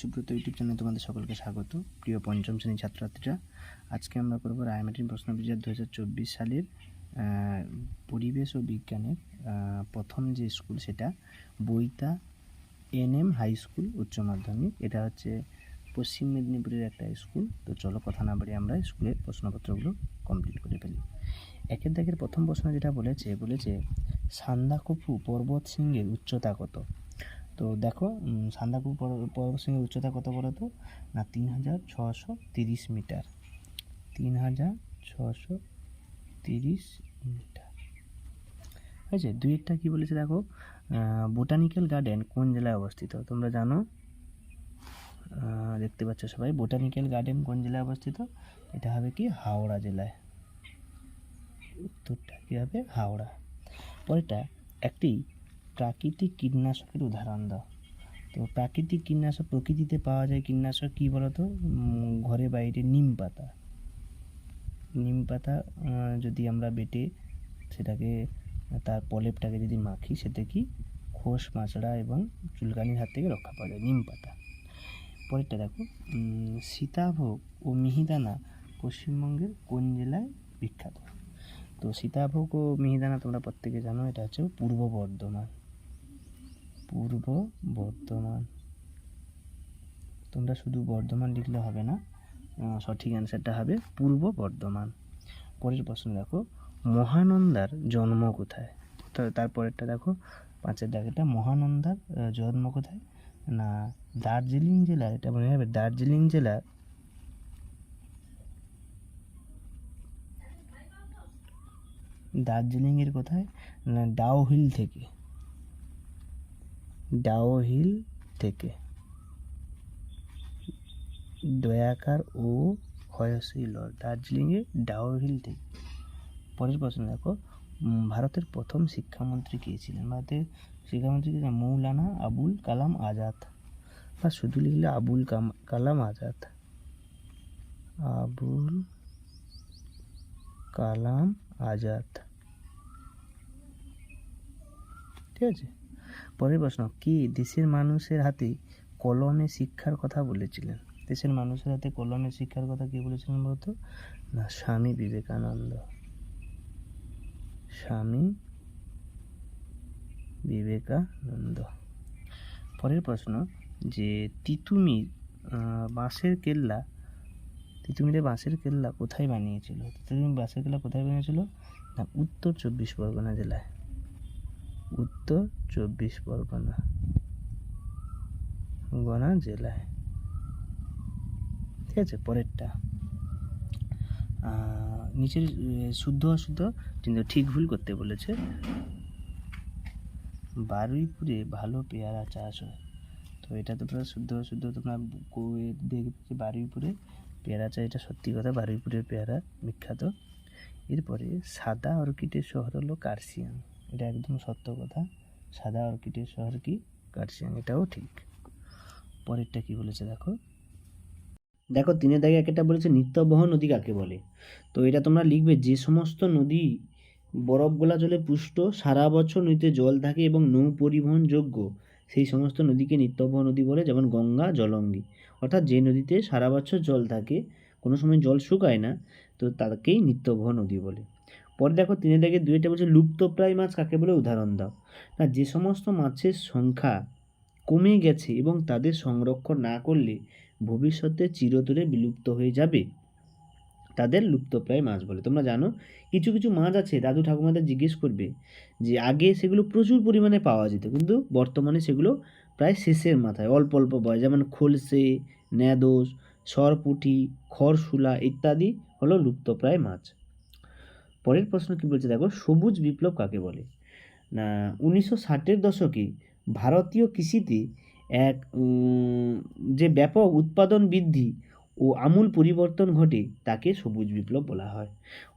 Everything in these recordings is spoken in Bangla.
সুব্রত ইউটিউব চ্যানেলে তোমাদের সকলকে স্বাগত। প্রিয় পঞ্চম শ্রেণির ছাত্রছাত্রীরা, আজকে আমরা করব রায়মাটির প্রশ্নবিচার দু হাজার চব্বিশ সালের পরিবেশ ও বিজ্ঞানের প্রথম যে স্কুল সেটা বইতা এনএম হাই স্কুল উচ্চ মাধ্যমিক। এটা হচ্ছে পশ্চিম মেদিনীপুরের একটা স্কুল। তো চলো কথা না বাড়ি আমরা স্কুলের প্রশ্নপত্রগুলো কমপ্লিট করে ফেলি। একের দাগের প্রথম প্রশ্ন যেটা বলেছে বলেছে সান্দাকফু পর্বত শৃঙ্গের উচ্চতা কত? তো দেখো উম, সান্দাকফু পর্ব- পর্বত শৃঙ্গের উচ্চতা কত বলো তো? না তিন হাজার ছশো তিরিশ মিটার। তিন হাজার ছশো তিরিশ মিটার। ঠিক আছে দুইটা কী বলেছে দেখো? বোটানিক্যাল গার্ডেন কোন জেলায় অবস্থিত? তোমরা জানো? দেখতে পাচ্ছ সবাই। বোটানিক্যাল গার্ডেন কোন জেলায় অবস্থিত? এটা হবে কি? হাওড়া জেলায়। উত্তরটা কী হবে? হাওড়া। পরেরটা একটি প্রাকৃতিক কীটনাশকের উদাহরণ দাও। তো প্রাকৃতিক কীটনাশক প্রকৃতিতে পাওয়া যায় কীটনাশক কী বলতো? ঘরে বাইরে নিম পাতা। নিম পাতা যদি আমরা বেটে সেটাকে, তার প্রলেপটাকে যদি মাখি সেটা কি খোস, মাছড়া এবং চুলকানির হাত থেকে রক্ষা পাওয়া যায় নিম পাতা। পরেরটা দেখো সীতাভোগ ও মিহিদানা পশ্চিমবঙ্গের কোন জেলায় বিখ্যাত? তো সীতাভোগ ও মিহিদানা তোমরা প্রত্যেকে জানো, এটা হচ্ছে পূর্ব বর্ধমান। পূর্ব বর্ধমান। তোমরা শুধু বর্ধমান লিখলে হবে না সঠিক অ্যান্সারটা হবে পূর্ব বর্ধমান। পরের প্রশ্ন দেখো, মহানন্দার জন্ম কোথায়? তারপরেরটা দেখো, পাঁচের দাগেটা মহানন্দার জন্ম কোথায়? না, দার্জিলিং জেলার এটা মনে হবে দার্জিলিং জেলার দার্জিলিংয়ের কোথায়? না ডাও হিল থেকে। ডাও হিল থেকে। দয়াকার ও হয়শীল দার্জিলিংয়ে ডাও হিল থেকে। পরের প্রশ্ন দেখো ভারতের প্রথম শিক্ষামন্ত্রী কে ছিলেন? ভারতের শিক্ষামন্ত্রী ছিলেন? মৌলানা আবুল কালাম আজাদ। বা শুধু লিখলে আবুল কালাম আজাদ। আবুল কালাম আজাদ। ঠিক আছে? পরের প্রশ্ন, কি দেশের মানুষের হাতে কলমে শিক্ষার কথা বলেছিলেন? দেশের মানুষের হাতে কলমে শিক্ষার কথা কে বলেছিলেন বলতো? না, স্বামী বিবেকানন্দ। স্বামী বিবেকানন্দ। পরের প্রশ্ন, যে তিতুমির বাঁশের কেল্লা, তিতুমিরে বাঁশের কেল্লা কোথায় বানিয়েছিল? তিতুমির বাঁশের কেল্লা কোথায় বানিয়েছিল? না, উত্তর চব্বিশ পরগনা জেলায়। উত্তর চব্বিশ পরগনা, গনা জেলায়। ঠিক আছে, পরেরটা। নিচের শুদ্ধ অশুদ্ধ কিন্তু ঠিক ভুল করতে বলেছে। বারুইপুরে ভালো পেয়ারা চাষ হয়। তো এটা তো তোমরা শুদ্ধ অশুদ্ধ, তোমরা দেখবে বারুইপুরে পেয়ারা চাষ। এটা সত্যি কথা, বারুইপুরের পেয়ারা বিখ্যাত। এরপরে সাদা অর্কিডের শহর হলো কার্সিয়াং। এটা একদম সত্য কথা। সাদা অর্কিডের শহর কি? কার্সিয়াং এটাও ঠিক। পরেরটা কি বলেছে দেখো? দেখো তিনের দাগে একটা বলেছে, নিত্যবহ নদী কাকে বলে? তো এটা তোমরা লিখবে, যে সমস্ত নদী বরফ গোলা জলে পুষ্ট, সারা বছর নদীতে জল থাকে এবং নৌ পরিবহন যোগ্য, সেই সমস্ত নদীকে নিত্যবহ নদী বলে, যেমন গঙ্গা, জলঙ্গি। অর্থাৎ যে নদীতে সারা বছর জল থাকে, কোনো সময় জল শুকায় না, তো তাকেই নিত্যবহ নদী বলে। পরে দেখো তিনে দাগে দুইটা বলছে লুপ্তপ্রায় মাছ কাকে বলে? উদাহরণ দাও। না, যে সমস্ত মাছের সংখ্যা কমে গেছে এবং তাদের সংরক্ষণ না করলে ভবিষ্যতে চিরতরে বিলুপ্ত হয়ে যাবে। তাদের লুপ্তপ্রায় মাছ বলে। তোমরা জানো, কিছু কিছু মাছ আছে, দাদু ঠাকুমাদের জিজ্ঞেস করবে যে, আগে সেগুলো প্রচুর পরিমাণে পাওয়া যেত, কিন্তু বর্তমানে সেগুলো প্রায় শেষের মাথায়, অল্প অল্প যায় যেমন খোলসে, ন্যাদোস, সরপুঁটি খরশুলা ইত্যাদি হলো লুপ্তপ্রায় মাছ। পরের প্রশ্ন কি বলছে? দেখো, সবুজ বিপ্লব কাকে বলে? না, উনিশশো ষাটের দশকে ভারতীয় কৃষিতে এক যে ব্যাপক উৎপাদন বৃদ্ধি ও আমূল পরিবর্তন ঘটে, তাকে সবুজ বিপ্লব বলা হয়।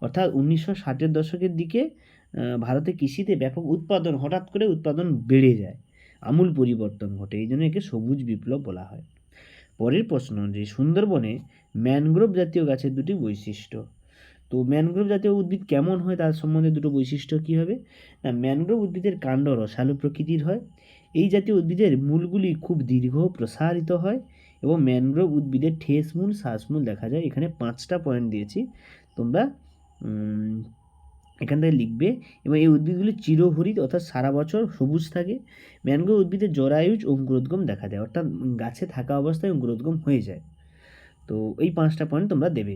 অর্থাৎ উনিশশো ষাটের দশকের দিকে ভারতে কৃষিতে ব্যাপক উৎপাদন, হঠাৎ করে উৎপাদন বেড়ে যায়, আমূল পরিবর্তন ঘটে, এই জন্য একে সবুজ বিপ্লব বলা হয়। পরের প্রশ্ন যে, সুন্দরবনে ম্যানগ্রোভ জাতীয় গাছের দুটি বৈশিষ্ট্য। তো ম্যানগ্রোভ জাতীয় উদ্ভিদ কেমন হয় তার সম্বন্ধে দুটো বৈশিষ্ট্য কী হবে? না, ম্যানগ্রোভ উদ্ভিদের কাণ্ড রসালো প্রকৃতির হয়। এই জাতীয় উদ্ভিদের মূলগুলি খুব দীর্ঘ, প্রসারিত হয় এবং ম্যানগ্রোভ উদ্ভিদের ঠেসমূল শ্বাসমূল দেখা যায়। এখানে পাঁচটা পয়েন্ট দিয়েছি। তোমরা এখান থেকে লিখবে এবং এই উদ্ভিদগুলি চিরহরিত অর্থাৎ সারা বছর সবুজ থাকে। ম্যানগ্রোভ উদ্ভিদের জরায়ুজ অঙ্কুরোদ্গম দেখা যায়। অর্থাৎ গাছে থাকা অবস্থায় অঙ্কুরোদ্গম হয়ে যায়। তো এই পাঁচটা পয়েন্ট তোমরা দেবে।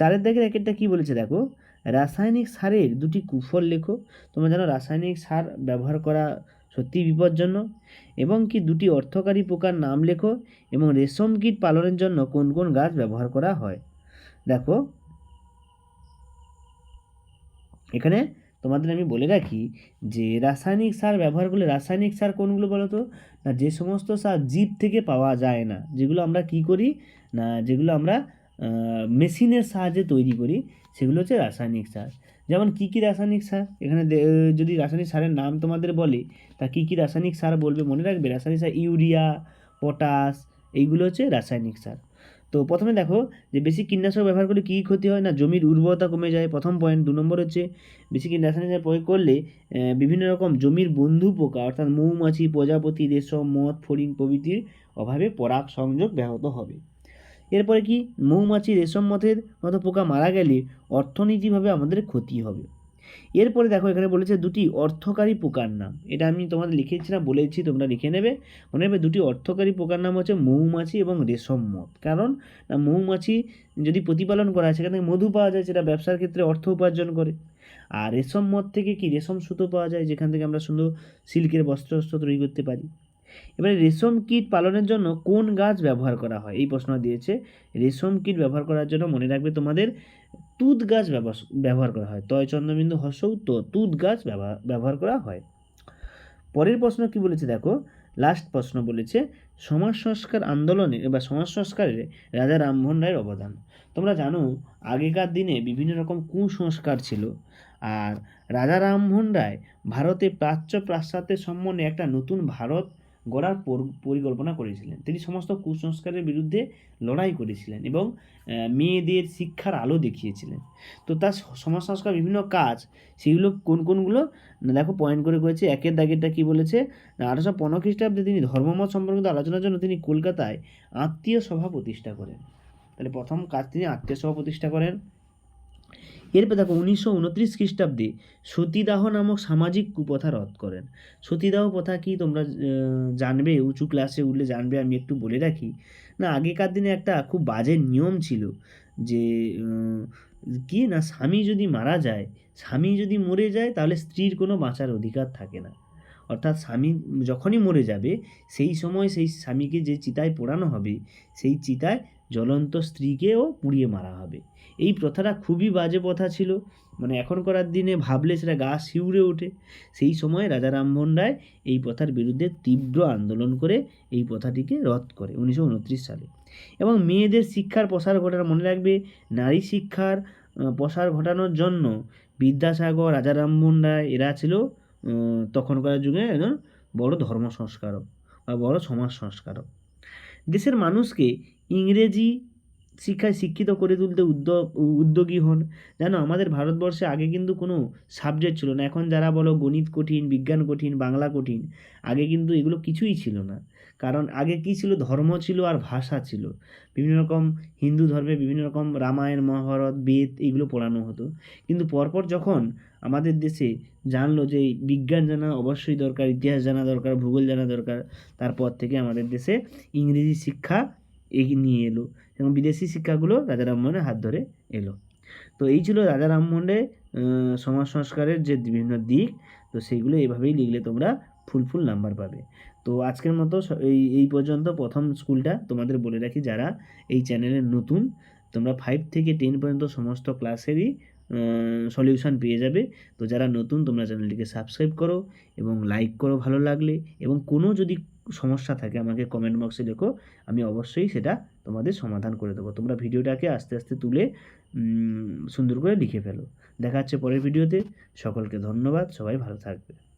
চারের দাগের একেরটা কী বলেছে দেখো? রাসায়নিক সারের দুটি কুফল লেখো। তোমরা জানো রাসায়নিক সার ব্যবহার করা সত্যিই বিপজ্জনক। এবং কি দুটি অর্থকারী পোকার নাম লেখো? এবং রেশম কীট পালনের জন্য কোন কোন গাছ ব্যবহার করা হয়? দেখো, এখানে তোমাদের আমি বলে রাখি যে রাসায়নিক সার ব্যবহার করলে রাসায়নিক সার কোনগুলো বলো তো? না যে সমস্ত সার জীব থেকে পাওয়া যায় না। যেগুলো আমরা কি করি? না যেগুলো আমরা মেশিনের সাহায্যে তৈরি করি, সেগুলো হচ্ছে রাসায়নিক সার। যেমন কী কী রাসায়নিক সার? এখানে যদি রাসায়নিক সারের নাম তোমাদের বলে, তা কী কী রাসায়নিক সার বলবে মনে রাখবে? রাসায়নিক সার ইউরিয়া, পটাশ, এইগুলো হচ্ছে রাসায়নিক সার। তো প্রথমে দেখো যে বেশি কীটনাশক ব্যবহার করলে কী ক্ষতি হয় না? জমির উর্বরতা কমে যায়, প্রথম পয়েন্ট দু নম্বর হচ্ছে বেশি কীট রাসায়নিক সার প্রয়োগ করলে বিভিন্ন রকম জমির বন্ধু পোকা, অর্থাৎ মৌমাছি, প্রজাপতি, রেশম, মদ, ফড়িং প্রভৃতির অভাবে পরাগ সংযোগ ব্যাহত হবে। এরপরে কি? মৌমাছি রেশম মথের মতো পোকা মারা গেলে অর্থনীতিভাবে আমাদের ক্ষতি হবে। এরপরে দেখো এখানে বলেছে দুটি অর্থকারী পোকার নাম। এটা আমি তোমাদের লিখেছি না বলেছি, তোমরা লিখে নেবে। মনে রাখবে দুটি অর্থকারী পোকার নাম হচ্ছে মৌমাছি এবং রেশম মথ কারণ মৌমাছি যদি প্রতিপালন করা হয়, সেখান থেকে মধু পাওয়া যায়, সেটা ব্যবসার ক্ষেত্রে অর্থ উপার্জন করে। আর রেশম মথ থেকে কি? রেশম সুতো পাওয়া যায়, যেখান থেকে আমরা সুন্দর সিল্কের বস্ত্র তৈরি করতে পারি। এবারে রেশম কীট পালনের জন্য কোন গাছ ব্যবহার করা হয়? এই প্রশ্ন দিয়েছে। রেশম কীট ব্যবহার করার জন্য মনে রাখবে তোমাদের তুত গাছ ব্যবহার করা হয়। তয় চন্দ্রবিন্দু হর্ষৌ তো তুত গাছ ব্যবহার করা হয়। পরের প্রশ্ন কি বলেছে দেখো? লাস্ট প্রশ্ন বলেছে, সমাজ সংস্কার আন্দোলনে, বা সমাজ সংস্কারে রাজা রামমোহন রায়ের অবদান। তোমরা জানো, আগেকার দিনে বিভিন্ন রকম কুসংস্কার ছিল। আর রাজা রামমোহন রায় ভারতে প্রাচ্য পাশ্চাত্যের সম্বন্ধে একটা নতুন ভারত গড়ার পর- পরিকল্পনা করেছিলেন। তিনি সমস্ত কুসংস্কারের বিরুদ্ধে লড়াই করেছিলেন এবং মেয়েদের শিক্ষার আলো দেখিয়েছিলেন। তো তার স- সমাজ সংস্কার বিভিন্ন কাজ, সেগুলো কোন কোনগুলো? দেখো পয়েন্ট করে করেছে একের দাগেরটা কি বলেছে? আঠারোশো পনেরো খ্রিস্টাব্দে তিনি ধর্মমত সম্পর্কিত আলোচনার জন্য তিনি কলকাতায় আত্মীয় সভা প্রতিষ্ঠা করেন। তাহলে প্রথম কাজ তিনি আত্মীয় সভা প্রতিষ্ঠা করেন। এরপর দেখো উনিশশো উনত্রিশ খ্রিস্টাব্দে সতীদাহ নামক সামাজিক কুপ্রথা রদ করেন। সতীদাহ প্রথা কি তোমরা জানবে? উঁচু ক্লাসে উঠলে জানবে, আমি একটু বলে রাখি। না, আগেকার দিনে একটা খুব বাজে নিয়ম ছিল যে কি না, স্বামী যদি মারা যায়, স্বামী যদি মরে যায়, তাহলে স্ত্রীর কোনো বাঁচার অধিকার থাকে না। অর্থাৎ স্বামী যখনই মরে যাবে, সেই সময় সেই স্বামীকে যে চিতায় পোড়ানো হবে, সেই চিতায় জ্বলন্ত স্ত্রীকেও পুড়িয়ে মারা হবে। এই প্রথাটা খুবই বাজে প্রথা ছিল। মানে এখনকার দিনে ভাবলে সেটা গা শিউরে ওঠে। সেই সময় রাজা রামমোহন রায় এই প্রথার বিরুদ্ধে তীব্র আন্দোলন করে এই প্রথাটিকে রদ করে উনিশশো উনত্রিশ সালে। এবং মেয়েদের শিক্ষার প্রসার ঘটানো মনে রাখবে, নারী শিক্ষার প্রসার ঘটানোর জন্য বিদ্যাসাগর, রাজা রামমোহন রায় এরা ছিল তখনকার যুগে একজন বড় ধর্ম সংস্কারক বা বড় সমাজ সংস্কারক দেশের মানুষকে ইংরেজি শিক্ষায় শিক্ষিত করে তুলতে উদ্যোগ, উদ্যোগী হন। জানো, আমাদের ভারতবর্ষে আগে কিন্তু কোনো সাবজেক্ট ছিল না। এখন যারা বলো গণিত কঠিন, বিজ্ঞান কঠিন, বাংলা কঠিন, আগে কিন্তু এগুলো কিছুই ছিল না। কারণ আগে কি ছিল? ধর্ম ছিল আর ভাষা ছিল। বিভিন্ন রকম হিন্দু ধর্মে বিভিন্ন রকম রামায়ণ, মহাভারত, বেদ এগুলো পড়ানো হতো। কিন্তু পরপর যখন আমাদের দেশে জানলো যে বিজ্ঞান জানা অবশ্যই দরকার, ইতিহাস জানা দরকার, ভূগোল জানা দরকার, তারপর থেকে আমাদের দেশে ইংরেজি শিক্ষা এগিয়ে নিয়ে এলো এবং বিদেশি শিক্ষাগুলো রাজা রামমোহনের হাত ধরে এলো। তো এই ছিল রাজা রামমোহনের সমাজ সংস্কারের যে বিভিন্ন দিক, তো সেইগুলো এভাবেই লিখলে তোমরা ফুল ফুল নাম্বার পাবে। তো আজকের মতো এই এই পর্যন্ত প্রথম স্কুলটা তোমাদের বলে রাখি যারা এই চ্যানেলের নতুন, তোমরা ফাইভ থেকে টেন পর্যন্ত সমস্ত ক্লাসেরই সলিউশন পেয়ে যাবে। তো যারা নতুন তোমরা চ্যানেলটিকে সাবস্ক্রাইব করো এবং লাইক করো ভালো লাগলে এবং কোনো যদি সমস্যা থাকে, আমাকে কমেন্ট বক্সে লেখো, আমি অবশ্যই সেটা তোমাদের সমাধান করে দেবো। তোমরা ভিডিওটাকে আস্তে আস্তে তুলে সুন্দর করে লিখে ফেলো। দেখা হচ্ছে পরের ভিডিওতে। সকলকে ধন্যবাদ। সবাই ভালো থাকবে।